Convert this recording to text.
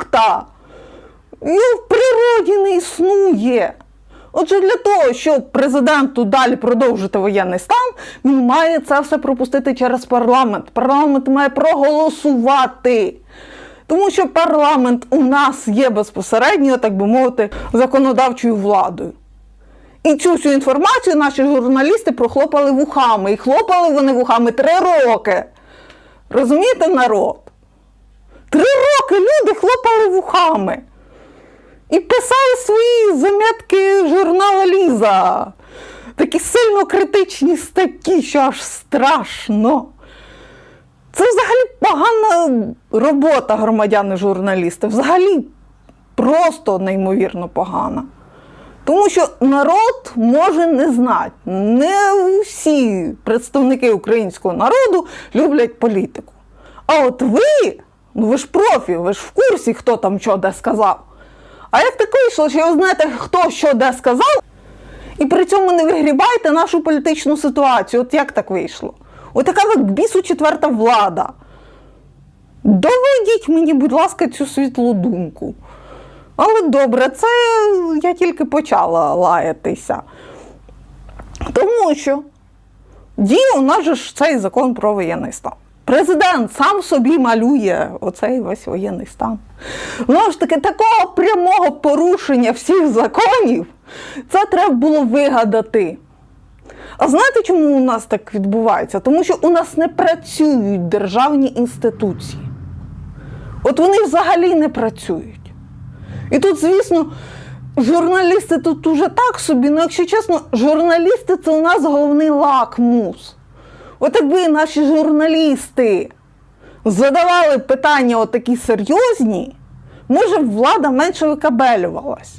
пункта. Його в природі не існує. Отже, для того, щоб президенту далі продовжити воєнний стан, він має це все пропустити через парламент. Парламент має проголосувати. Тому що парламент у нас є безпосередньо, так би мовити, законодавчою владою. І цю всю інформацію наші журналісти прохлопали вухами. І хлопали вони вухами три роки. Розумієте, народ? Три роки люди хлопали вухами. І писали свої замітки журнала Ліза. Такі сильно критичні статті, що аж страшно. Це взагалі погана робота громадяни-журналісти. Взагалі просто неймовірно погана. Тому що народ може не знати. Не всі представники українського народу люблять політику. А от ви, ну ви ж профі, ви ж в курсі, хто там що де сказав. А як так вийшло, що ви знаєте, хто що де сказав, і при цьому не вигрібаєте нашу політичну ситуацію? От як так вийшло? От така от бісу четверта влада. Доведіть мені, будь ласка, цю світлу думку. Але добре, це я тільки почала лаятися. Тому що діє у нас же ж цей закон про воєнний стан. Президент сам собі малює оцей весь воєнний стан. Знову ж таки, такого прямого порушення всіх законів це треба було вигадати. А знаєте, чому у нас так відбувається? Тому що у нас не працюють державні інституції. От вони взагалі не працюють. І тут, звісно, журналісти тут уже так собі, ну якщо чесно, журналісти це у нас головний лакмус. От якби наші журналісти задавали питання отакі серйозні, може влада менше викабелювалась.